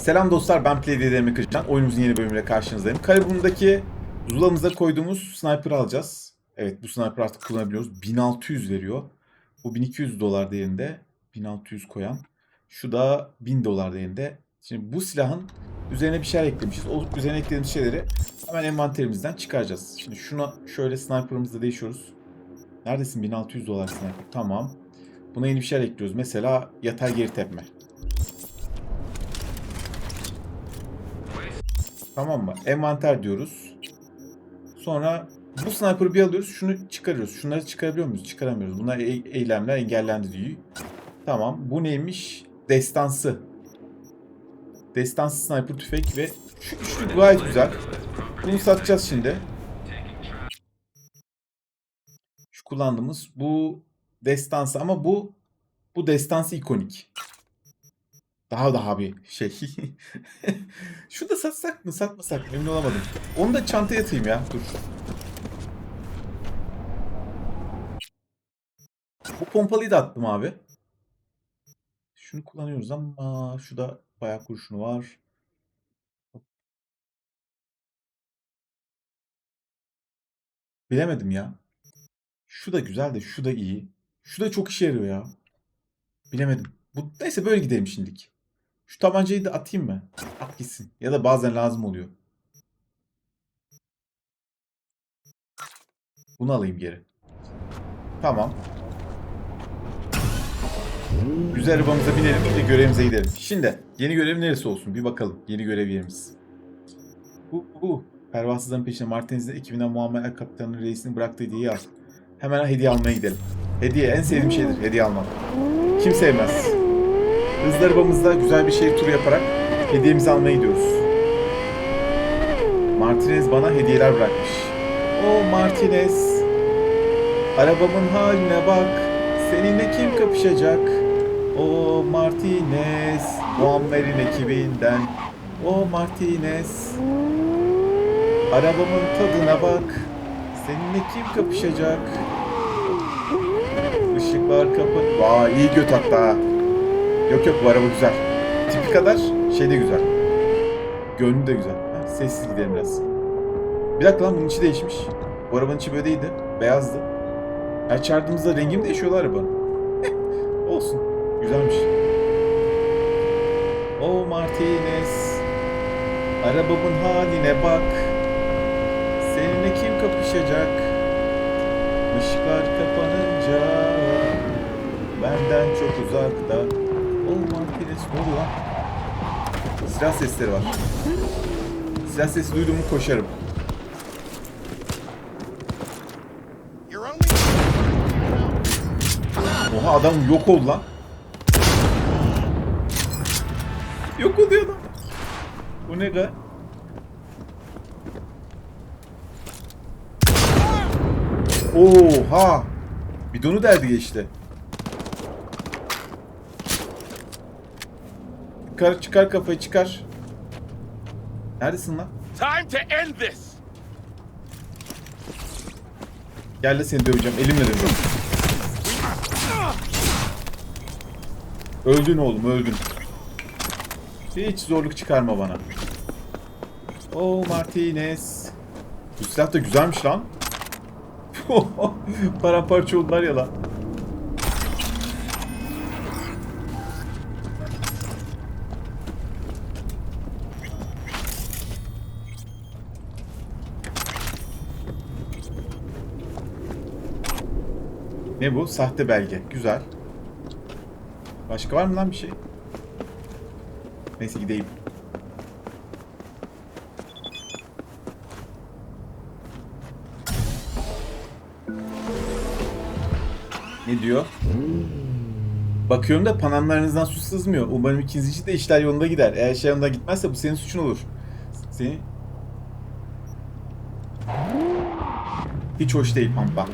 Selam dostlar ben PlayDDM Kırcan. Oyunumuzun yeni bölümüyle karşınızdayım. Kariburnu'ndaki zulamıza koyduğumuz sniper alacağız. Evet bu sniper artık kullanabiliyoruz. 1600 veriyor. Bu 1200 dolar değerinde. 1600 koyan. Şu da 1000 dolar değerinde. Şimdi bu silahın üzerine bir şeyler eklemişiz. O üzerine eklediğimiz şeyleri hemen envanterimizden çıkaracağız. Şimdi şuna şöyle sniper'ımızla değişiyoruz. Neredesin 1600 dolar sniper? Tamam. Buna yeni bir şeyler ekliyoruz. Mesela yatay geri tepme. Tamam mı? Envanter diyoruz. Sonra bu sniper'ı bir alıyoruz. Şunu çıkarıyoruz. Şunları çıkarabiliyor muyuz? Çıkaramıyoruz. Bunlar e- eylemler engellendi diyor. Tamam. Bu neymiş? Destansı. Destansı sniper tüfek ve şu üçlü gayet güzel. Bunu satacağız şimdi. Şu kullandığımız bu destansı ama bu bu destansı ikonik. Daha daha bir şey. Şunu da satsak mı satmasak emin olamadım. Onu da çantaya atayım ya. Dur. Bu pompalıyı da attım abi. Şunu kullanıyoruz ama şu da bayağı kurşunu var. Bilemedim ya. Şu da güzel de şu da iyi. Şu da çok işe yarıyor ya. Bilemedim. Bu, neyse böyle gidelim şimdilik. Şu tabancayı da atayım mı? At gitsin. Ya da bazen lazım oluyor. Bunu alayım geri. Tamam. Güzel arabamıza binelim ve görevimize gidelim. Şimdi yeni görev neresi olsun? Bir bakalım. Yeni görev yerimiz. Bu, bu. Pervasızların peşine Martinez'de ekibinden Muammer El Kapitan'ın reisini bıraktığı hediyeyi al. Hemen hediye almaya gidelim. Hediye en sevdiğim şeydir. Hediye almak. Kim sevmez? Hızlı arabamızda güzel bir şehir turu yaparak hediyemizi almaya gidiyoruz. Martinez bana hediyeler bırakmış. O Martinez. Arabamın haline bak. Seninle kim kapışacak? O Martinez. Muammer'in ekibinden. O Martinez. Arabamın tadına bak. Seninle kim kapışacak? Işıklar kapat. Vay iyi göt hatta. Yok yok bu araba güzel. Tipi kadar şey de güzel. Gönlü de güzel. Sessiz gidelim biraz. Bir dakika lan bunun içi değişmiş. Bu arabanın içi böyle değildi. Beyazdı. Her çağırdığımızda rengi mi değişiyordu arabanın? Olsun. Güzelmiş. O Martinez. Arabamın haline bak. Seninle kim kapışacak? Işıklar kapanınca benden çok uzakta. O Martinez ne oluyor lan? Silah sesleri var. Silah sesi duydum mu koşarım. Oha adam yok oldu lan. Yok oluyor adam. Bu ne ga? Oha! Bidonu derdi geçti. Çıkar çıkar kafayı çıkar. Neredesin lan? time to end this. Gel de seni döveceğim. Elimle döveceğim. Öldün oğlum öldün. Hiç zorluk çıkarma bana. Oh Martinez. Bu silah da güzelmiş lan. Paramparça oldular ya lan. Ne bu? Sahte belge. Güzel. Başka var mı lan bir şey? Neyse gideyim. Ne diyor? Bakıyorum da panamlarınızdan su sızmıyor. Umarım ikinci de işler yolunda gider. Eğer şey yolunda gitmezse bu senin suçun olur. Seni... Hiç hoş değil Pampa.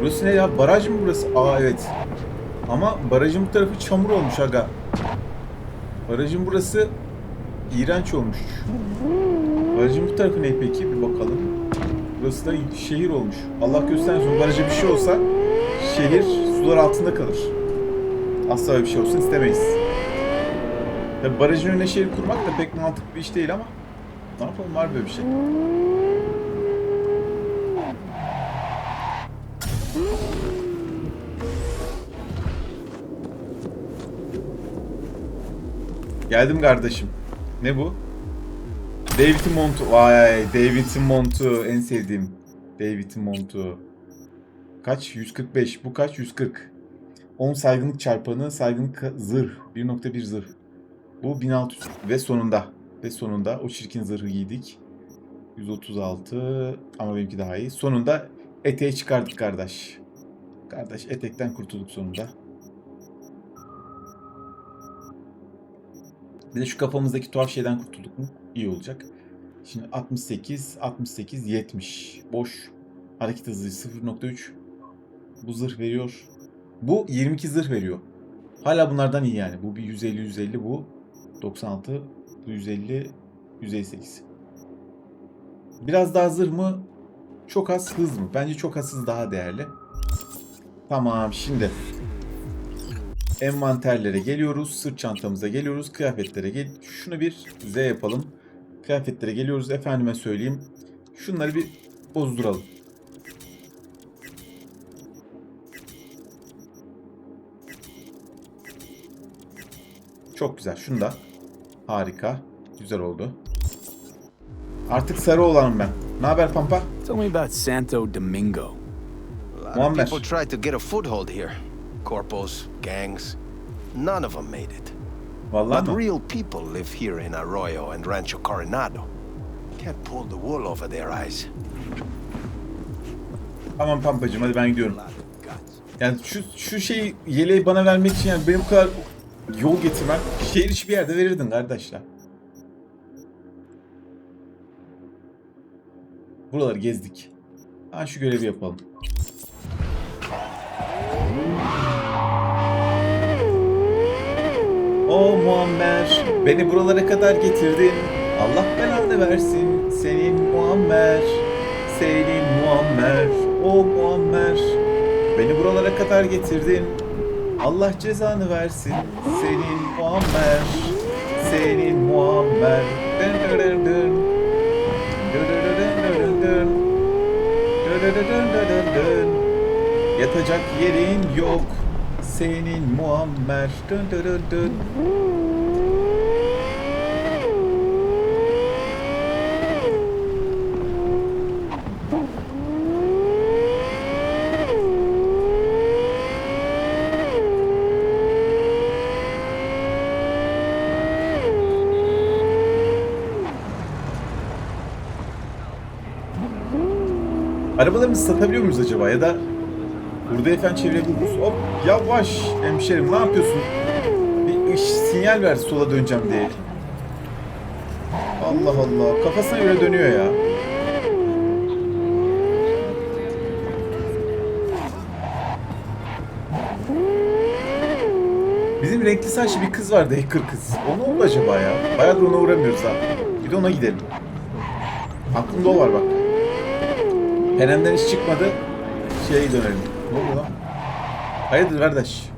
Burası ne ya? Baraj mı burası? Aa evet. Ama barajın bu tarafı çamur olmuş aga. Barajın burası iğrenç olmuş. Barajın bu tarafı ne peki? Bir bakalım. Burası da şehir olmuş. Allah göstermesin. Baraja bir şey olsa şehir sular altında kalır. Asla öyle bir şey olsun istemeyiz. Tabi barajın önüne şehir kurmak da pek mantıklı bir iş değil ama ne yapalım var böyle bir şey. Geldim kardeşim. Ne bu? David'in montu. Vay David'in montu. En sevdiğim. David'in montu. Kaç? 145. Bu kaç? 140. 10 saygınlık çarpanı, saygınlık zırh. 1.1 zırh. Bu 1600. Ve sonunda. Ve sonunda o çirkin zırhı giydik. 136 ama benimki daha iyi. Sonunda eteği çıkardık kardeş. Kardeş etekten kurtulduk sonunda. De şu kafamızdaki tuhaf şeyden kurtulduk mu? İyi olacak. Şimdi 68, 68, 70. Boş. Hareket hızı 0.3. Bu zırh veriyor. Bu 22 zırh veriyor. Hala bunlardan iyi yani. Bu bir 150, 150 bu. 96, bu 150, 158. Biraz daha zırh mı? Çok az hız mı? Bence çok az hız daha değerli. Tamam şimdi. Envanterlere geliyoruz. Sırt çantamıza geliyoruz. Kıyafetlere gel. Şunu bir Z yapalım. Kıyafetlere geliyoruz. Efendime söyleyeyim. Şunları bir bozduralım. Çok güzel. Şunu da. Harika. Güzel oldu. Artık sarı olanım ben. Ne haber Pampa? Tell me about Santo Domingo. Muammer. people tried to get a foothold here. Corpos, gangs. None of them made it. Vallahi But mi? real people live here in Arroyo and Rancho Coronado. Can't pull the wool over their eyes. Tamam Pampacığım hadi ben gidiyorum. Yani şu şu şeyi yeleği bana vermek için yani benim bu kadar yol getirmem şehir içi bir yerde verirdin kardeşler. Buraları gezdik. Ha şu görevi yapalım. O Muammer beni buralara kadar getirdin. Allah belanı versin senin Muammer. Senin Muammer. O Muammer. Beni buralara kadar getirdin. Allah cezanı versin senin Muammer. Senin Muammer. Dın dın dın dın. Yatacak yerin yok senin Muammer. Dın dın dın. Arabalarımızı satabiliyor muyuz acaba ya da burada efendim çevirebilir miyiz? Hop yavaş hemşerim ne yapıyorsun? Bir sinyal ver sola döneceğim diye. Allah Allah kafasına göre dönüyor ya. Bizim renkli saçlı bir kız vardı hacker kız. O ne oldu acaba ya? Bayağıdır ona uğramıyoruz ha. Bir de ona gidelim. Aklımda o var bak. Penemden hiç çıkmadı. Şeye dönelim. Ne oluyor lan? Hayırdır kardeş?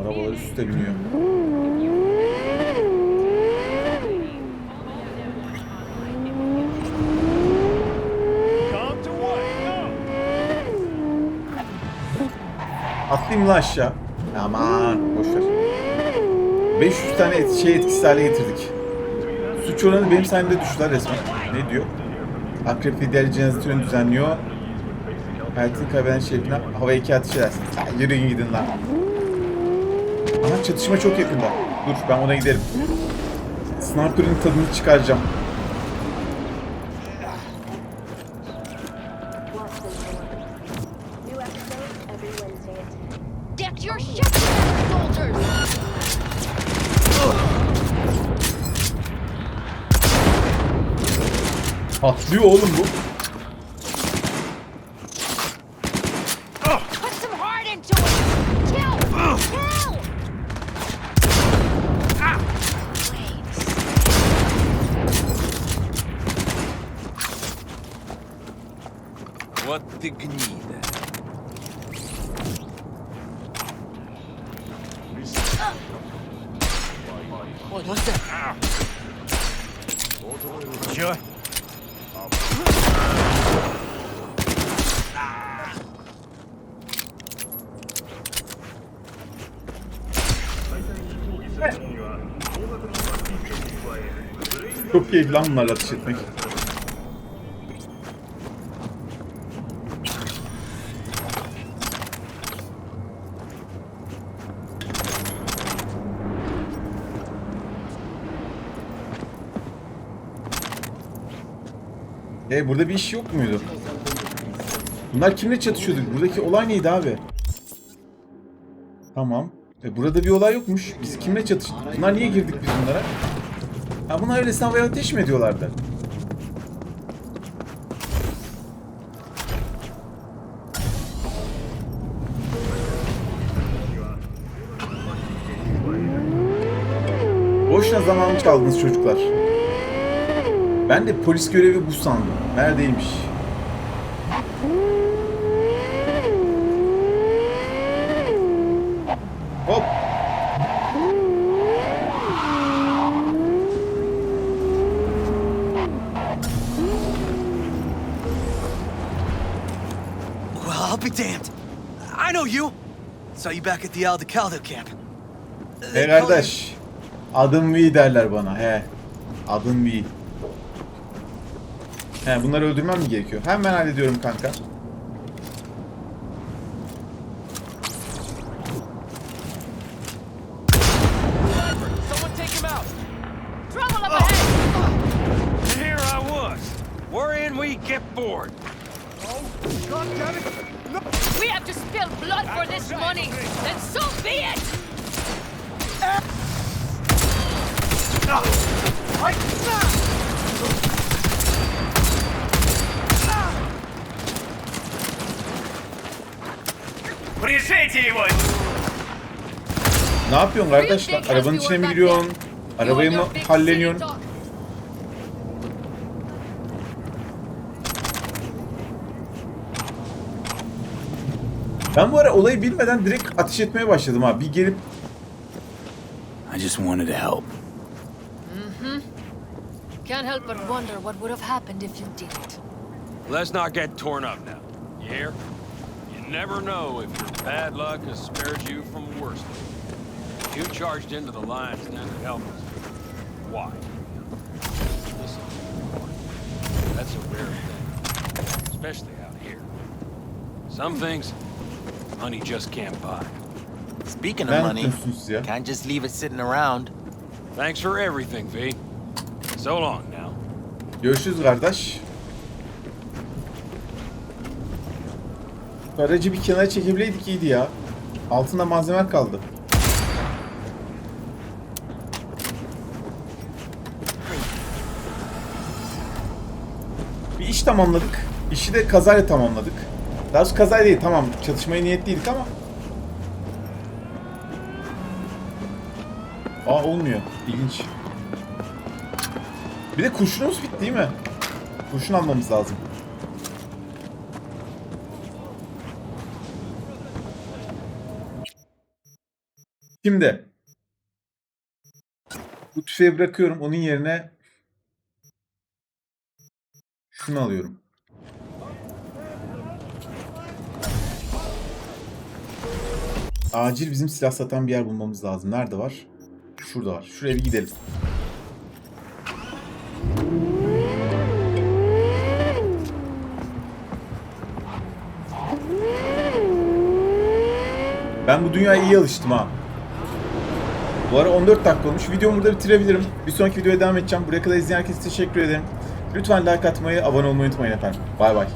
Arabalar üst üste biniyor. Atlayayım lan aşağı. Aman boşver. 500 tane et, şey etkisiz hale getirdik. Suç oranı benim sayemde düştüler resmen. Ne diyor? Akrep lider cenaze töreni düzenliyor. Hayatını kaybeden şerifine hava iki ateş edersin. Sen yürüyün gidin lan. Aha çatışma çok yakında. Dur ben ona giderim. Sniper'ın tadını çıkaracağım. New episodes every Wednesday at 10. Deck your ship, soldiers! Patlıyor oğlum bu. Wait, what's that? Sure. Çok keyifli. E burada bir iş yok muydu? Bunlar kimle çatışıyordu? Buradaki olay neydi abi? Tamam. E burada bir olay yokmuş. Biz kimle çatıştık? Bunlar niye girdik biz bunlara? Ha bunlar öylesine havaya ateş mi ediyorlardı? Boşuna zamanımı çaldınız çocuklar. Ben de polis görevi bu sandım. Neredeymiş? Hop. Well, I'll be damned. I know you. Saw you back at the Aldecaldo camp. He kardeş. Adım V derler bana he. Adım V. He bunları öldürmem mi gerekiyor? Hemen hallediyorum kanka. Someone be it! Ne yapıyorsun kardeş lan? Arabanın içine mi giriyorsun? Arabayı mı halleniyorsun? Ben bu ara olayı bilmeden direkt ateş etmeye başladım ha. Bir gelip I just wanted to help. Can't help but wonder what would have happened if you didn't. Let's not get torn up now. You hear? You never know if your bad luck has spared you from worse. You charged into the lines then to help us. Why? Listen, that's a rare thing, especially out here. Some things money just can't buy. Speaking of money, yapıyorsunuz siz ya? can't just leave it sitting around. Thanks for everything, V. So long now. Görüşürüz kardeş. Aracı bir kenara çekebileydik iyiydi ya. Altında malzeme kaldı. Bir iş tamamladık. İşi de kazayla tamamladık. Daha doğrusu kazayla değil tamam. Çatışmaya niyetliydik ama. Aa olmuyor. İlginç. Bir de kurşunumuz bitti değil mi? Kurşun almamız lazım. Şimdi bu tüfeği bırakıyorum. Onun yerine şunu alıyorum. Acil bizim silah satan bir yer bulmamız lazım. Nerede var? Şurada var. Şuraya bir gidelim. Ben bu dünyaya iyi alıştım ha. Bu ara 14 dakika olmuş. Videomu burada bitirebilirim. Bir sonraki videoya devam edeceğim. Buraya kadar izleyen herkese teşekkür ederim. Lütfen like atmayı, abone olmayı unutmayın efendim. Bay bay.